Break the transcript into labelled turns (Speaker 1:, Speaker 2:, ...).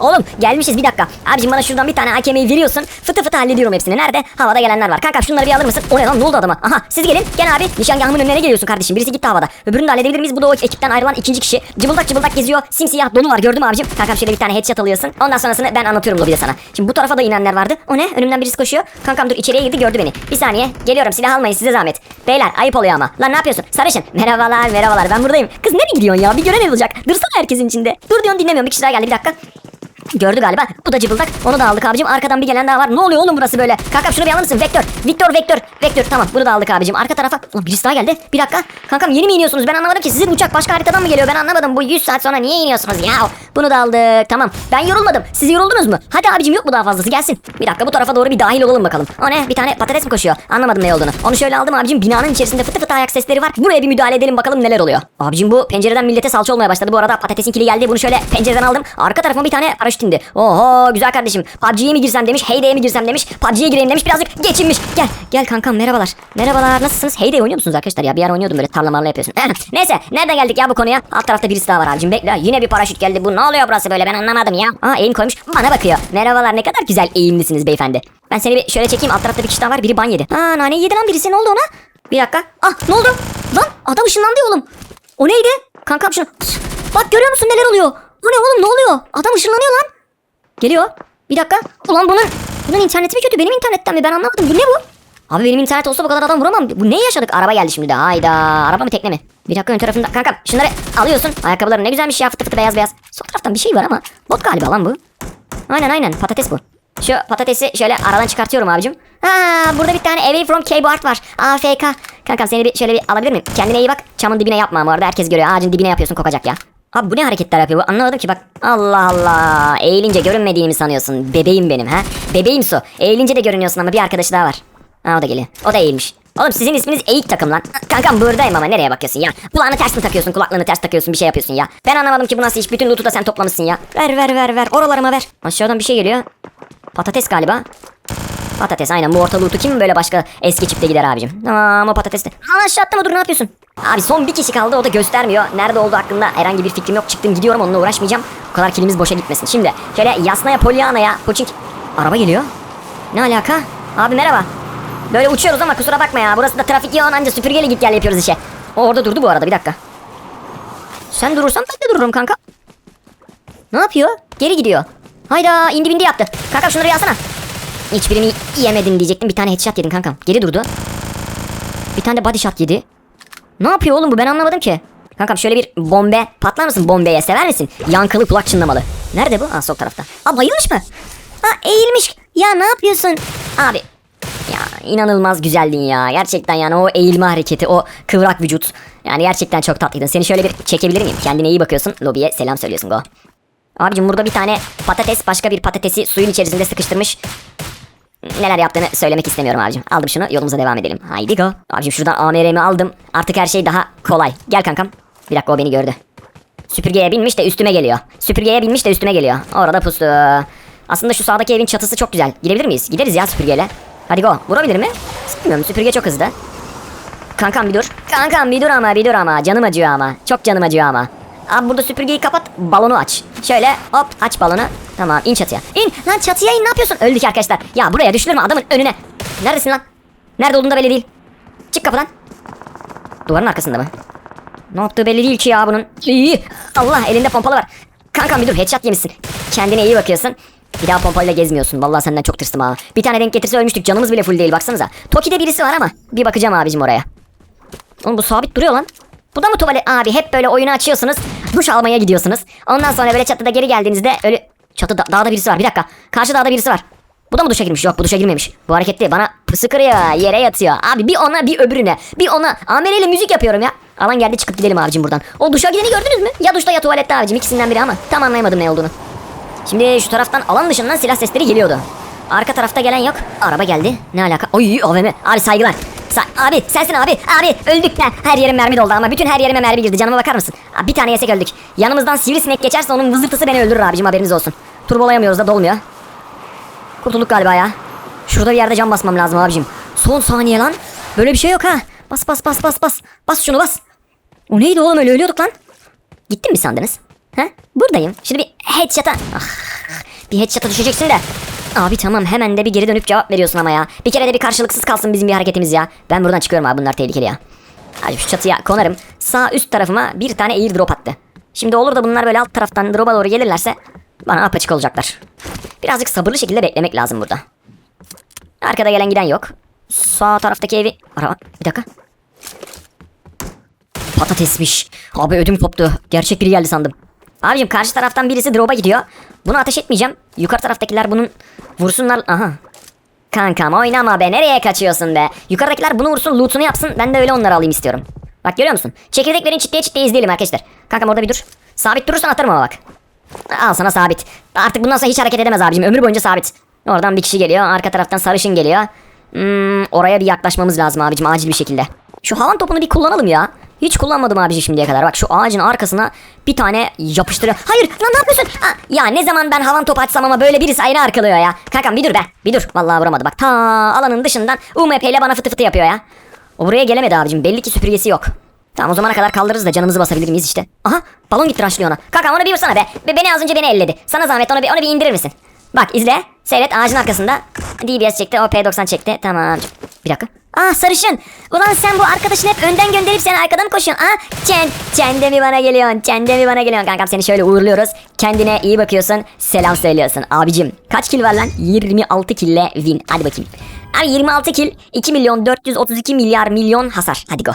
Speaker 1: Oğlum gelmişiz bir dakika. Abicim bana şuradan bir tane AKM'yi veriyorsun. Fıtı fıtı hallediyorum hepsini. Nerede? Havada gelenler var. Kankam şunları bir alır mısın? O ne lan ne oldu adama? Aha siz gelin. Gel abi. Nişangahımın önüne geliyorsun kardeşim. Birisi gitti havada. Öbürünü de halledebilir miyiz? Bu da o ekipten ayrılan ikinci kişi. Cıbıldak cıbıldak geziyor. Simsiyah donu var gördün mü abicim? Kankam şöyle bir tane headshot alıyorsun. Ondan sonrasını ben anlatıyorum lobide sana. Şimdi bu tarafa da inenler vardı. O ne? Önümden birisi koşuyor. Kankam dur içeriye girdi gördü beni. Bir saniye. Geliyorum silah almayın size zahmet. Beyler ayıp oluyor ama. Lan ne yapıyorsun? Sarışın. Merhabalar merhabalar ben buradayım. Kız nereye gidiyorsun ya? Bir görev olacak. Dursana herkesin içinde. Dur diyorsun dinlemiyorum. Bir kişi daha geldi bir dakika. Gördü galiba. Bu da cıbıldak. Onu da aldık abicim. Arkadan bir gelen daha var. Ne oluyor oğlum burası böyle? Kankam şunu bir alır mısın? Vektör. Victor, Vektör. Vektör. Tamam. Bunu da aldık abicim. Arka tarafa. Ulan birisi daha geldi. Bir dakika. Kankam yeni mi iniyorsunuz? Ben anlamadım ki. Sizin uçak başka haritadan mı geliyor? Ben anlamadım. Bu 100 saat sonra niye iniyorsunuz ya? Bunu da aldık. Tamam. Ben yorulmadım. Siz yoruldunuz mu? Hadi abicim yok mu daha fazlası? Gelsin. Bir dakika bu tarafa doğru bir dahil olalım bakalım. O ne? Bir tane patates mi koşuyor? Anlamadım ne olduğunu. Onu şöyle aldım abicim. Binanın içerisinde fıtı fıtı ayak sesleri var. Buraya bir müdahale edelim bakalım neler oluyor. Abicim bu pencereden millete salça olmaya başladı. Bu arada patatesin kili geldi. Bunu şöyle pencereden aldım. Arka tarafıma bir tane paraşüt indi. Oho güzel kardeşim. PUBG'ye mi girsem demiş. Heyde'ye mi girsem demiş. PUBG'ye gireyim demiş. Birazcık geçinmiş. Gel. Gel kankam merhabalar. Merhabalar nasılsınız? Heyde oynuyor musunuz arkadaşlar ya? Bir ara oynuyordum böyle tarla marla yapıyorsun. Neyse nereden geldik ya bu konuya? Alt tarafta birisi daha var abicim. Bekle. Yine bir paraşüt geldi. Bu ne oluyor burası böyle? Ben anlamadım ya. Aa eğim koymuş. Bana bakıyor. Merhabalar ne kadar güzel eğimlisiniz beyefendi. Ben seni bir şöyle çekeyim. Alt tarafta bir kişi daha var. Biri ban yedi. Aa nane yedi lan birisi. Ne oldu ona? Bir dakika. Ah ne oldu? Lan adam ışınlandı oğlum. O neydi? Kankam şunu. Bak görüyor musun neler oluyor? Bu ne oğlum ne oluyor? Adam ışınlanıyor lan. Geliyor. Bir dakika. Ulan bunun bunun interneti mi kötü? Benim internetten mi? Ben anlamadım. Bu ne bu? Abi benim internet olsa bu kadar adam vuramam. Bu ne yaşadık? Araba geldi şimdi de. Hayda. Araba mı tekne mi? Bir dakika ön tarafında. Kankam şunları alıyorsun. Ayakkabıların ne güzelmiş ya. Fıtı fıtı beyaz beyaz. Sol taraftan bir şey var ama. Bot galiba lan bu. Aynen aynen. Patates bu. Şu patatesi şöyle aradan çıkartıyorum abicim. Ha burada bir tane Away from Keyboard var. AFK. Kankam seni bir şöyle bir alabilir miyim? Kendine iyi bak. Çamın dibine yapma ama orada herkes görüyor. Ağacın dibine yapıyorsun kokacak ya. Abi bu ne hareketler yapıyor bu? Anlamadım ki bak. Allah Allah. Eğilince görünmediğimi sanıyorsun. Bebeğim benim ha. Bebeğim su. Eğilince de görünüyorsun ama bir arkadaşı daha var. Ha o da geliyor. O da eğilmiş. Oğlum sizin isminiz eğik takım lan. Kankam buradayım ama nereye bakıyorsun ya? Kulağını ters mi takıyorsun? Kulaklığını ters takıyorsun bir şey yapıyorsun ya. Ben anlamadım ki bu nasıl iş. Bütün loot'u da sen toplamışsın ya. Ver ver ver ver. Oralarıma ver. Aşağıdan bir şey geliyor. Patates galiba. Patates aynen bu orta loot'u kim böyle başka eski çipte gider abicim. Tamam o patates de. Aa aşağı atlama dur ne yapıyorsun? Abi son bir kişi kaldı o da göstermiyor. Nerede olduğu hakkında herhangi bir fikrim yok. Çıktım gidiyorum onunla uğraşmayacağım. O kadar kilimiz boşa gitmesin. Şimdi şöyle Yasna'ya Polyana'ya Poçink. Araba geliyor. Ne alaka? Abi merhaba. Böyle uçuyoruz ama kusura bakma ya. Burası da trafik yoğun anca süpürgeyle git gel yapıyoruz işe. O orada durdu bu arada bir dakika. Sen durursan ben de dururum kanka. Ne yapıyor? Geri gidiyor. Hayda indi bindi yaptı. Kanka şunları yasana. Hiçbirini yemedin diyecektim. Bir tane headshot yedin kankam. Geri durdu. Bir tane de body shot yedi. Ne yapıyor oğlum bu ben anlamadım ki. Kankam şöyle bir bombe patlar mısın bombeye sever misin? Yankılı kulak çınlamalı. Nerede bu? Aa sol tarafta. Aa bayılmış mı? Aa eğilmiş. Ya ne yapıyorsun? Abi ya inanılmaz güzeldin ya. Gerçekten yani o eğilme hareketi, o kıvrak vücut. Yani gerçekten çok tatlıydın. Seni şöyle bir çekebilir miyim? Kendine iyi bakıyorsun. Lobiye selam söylüyorsun go. Abicim burada bir tane patates başka bir patatesi suyun içerisinde sıkıştırmış. Neler yaptığını söylemek istemiyorum abicim. Aldım şunu yolumuza devam edelim. Haydi go. Abicim şuradan AMR'mi aldım. Artık her şey daha kolay. Gel kankam. Bir dakika o beni gördü. Süpürgeye binmiş de üstüme geliyor. Süpürgeye binmiş de üstüme geliyor. Orada pustu. Aslında şu sağdaki evin çatısı çok güzel. Gidebilir miyiz? Gideriz ya süpürgeyle. Hadi go. Vurabilir mi? Bilmiyorum süpürge çok hızlı. Kankam bir dur. Kankam bir dur ama bir dur ama. Canım acıyor ama. Çok canım acıyor ama. Abi burada süpürgeyi kapat. Balonu aç. Şöyle hop aç balonu. Tamam in çatıya. İn lan çatıya in ne yapıyorsun? Öldük arkadaşlar. Ya buraya düşülür adamın önüne? Neredesin lan? Nerede olduğunda belli değil. Çık kapıdan. Duvarın arkasında mı? Ne yaptığı belli değil ki ya bunun. İyi. Allah elinde pompalı var. Kankam bir dur headshot yemişsin. Kendine iyi bakıyorsun. Bir daha pompayla gezmiyorsun. Vallahi senden çok tırstım ha. Bir tane denk getirse ölmüştük. Canımız bile full değil baksanıza. Toki'de birisi var ama. Bir bakacağım abicim oraya. Oğlum bu sabit duruyor lan. Bu da mı tuvalet? Abi hep böyle oyunu açıyorsunuz. Duş almaya gidiyorsunuz. Ondan sonra böyle çatıda geri geldiğinizde öyle... Çatıda dağda birisi var. Bir dakika. Karşı dağda birisi var. Bu da mı duşa girmiş? Yok bu duşa girmemiş. Bu hareketli. Bana pısı kırıyor. Yere yatıyor. Abi bir ona bir öbürüne. Bir ona. Amereyle müzik yapıyorum ya. Alan geldi çıkıp gidelim abicim buradan. O duşa gideni gördünüz mü? Ya duşta ya tuvalette abicim. ikisinden biri ama. Tam anlayamadım ne olduğunu. Şimdi şu taraftan alan dışından silah sesleri geliyordu. Arka tarafta gelen yok. Araba geldi. Ne alaka? Oy AVM. Abi saygılar. Sa- abi sensin abi. Abi öldük lan. Her yerim mermi doldu ama bütün her yerime mermi girdi. Canıma bakar mısın? Abi, bir tane yesek öldük. Yanımızdan sivrisinek geçerse onun vızıltısı beni öldürür abicim haberiniz olsun. Turbolayamıyoruz da dolmuyor. Kurtulduk galiba ya. Şurada bir yerde cam basmam lazım abicim. Son saniye lan. Böyle bir şey yok ha. Bas bas bas bas bas. Bas şunu bas. O neydi oğlum öyle ölüyorduk lan. Gittin mi sandınız? Ha? Buradayım. Şimdi bir headshot'a. Ah, Bir headshot'a düşeceksin de. Abi tamam hemen de bir geri dönüp cevap veriyorsun ama ya. Bir kere de bir karşılıksız kalsın bizim bir hareketimiz ya. Ben buradan çıkıyorum abi bunlar tehlikeli ya. Hadi şu çatıya konarım. Sağ üst tarafıma bir tane airdrop attı. Şimdi olur da bunlar böyle alt taraftan drop'a doğru gelirlerse bana apaçık olacaklar. Birazcık sabırlı şekilde beklemek lazım burada. Arkada gelen giden yok. Sağ taraftaki evi... Araba... Bir dakika. Patatesmiş. Abi ödüm koptu. Gerçek biri geldi sandım. Abicim karşı taraftan birisi drop'a gidiyor. Bunu ateş etmeyeceğim. Yukarı taraftakiler bunun vursunlar. Aha. Kankam oynama be. Nereye kaçıyorsun be? Yukarıdakiler bunu vursun loot'unu yapsın. Ben de öyle onları alayım istiyorum. Bak görüyor musun? Çekirdek verin çitleye çitleye izleyelim arkadaşlar. Kankam orada bir dur. Sabit durursan atarım ama bak. Al sana sabit. Artık bundan sonra hiç hareket edemez abicim. Ömür boyunca sabit. Oradan bir kişi geliyor. Arka taraftan sarışın geliyor. Hmm, oraya bir yaklaşmamız lazım abicim acil bir şekilde. Şu havan topunu bir kullanalım ya. Hiç kullanmadım abici şimdiye kadar. Bak şu ağacın arkasına bir tane yapıştırıyor. Hayır lan ne yapıyorsun? Aa, ya ne zaman ben havan topu açsam ama böyle birisi ayrı arkalıyor ya. Kankam bir dur be. Bir dur. Vallahi vuramadı bak. Ta alanın dışından UMP ile bana fıtı fıtı yapıyor ya. O buraya gelemedi abicim. Belli ki süpürgesi yok. Tamam o zamana kadar kaldırırız da canımızı basabilir miyiz işte. Aha balon gitti raşlıyor ona. Kankam onu bir vursana be. be. Beni az önce beni elledi. Sana zahmet onu bir, onu bir indirir misin? Bak izle. Seyret ağacın arkasında. DBS çekti o P90 çekti. Tamam. Bir dakika. Ah sarışın. Ulan sen bu arkadaşını hep önden gönderip sen arkadan koşuyorsun? Ah Çen. Çen mi bana geliyorsun? Çen mi bana geliyorsun? Kankam seni şöyle uğurluyoruz. Kendine iyi bakıyorsun. Selam söylüyorsun. Abicim kaç kill var lan? 26 kille win. Hadi bakayım. Abi 26 kill 2 milyon 432 milyar milyon hasar. Hadi go.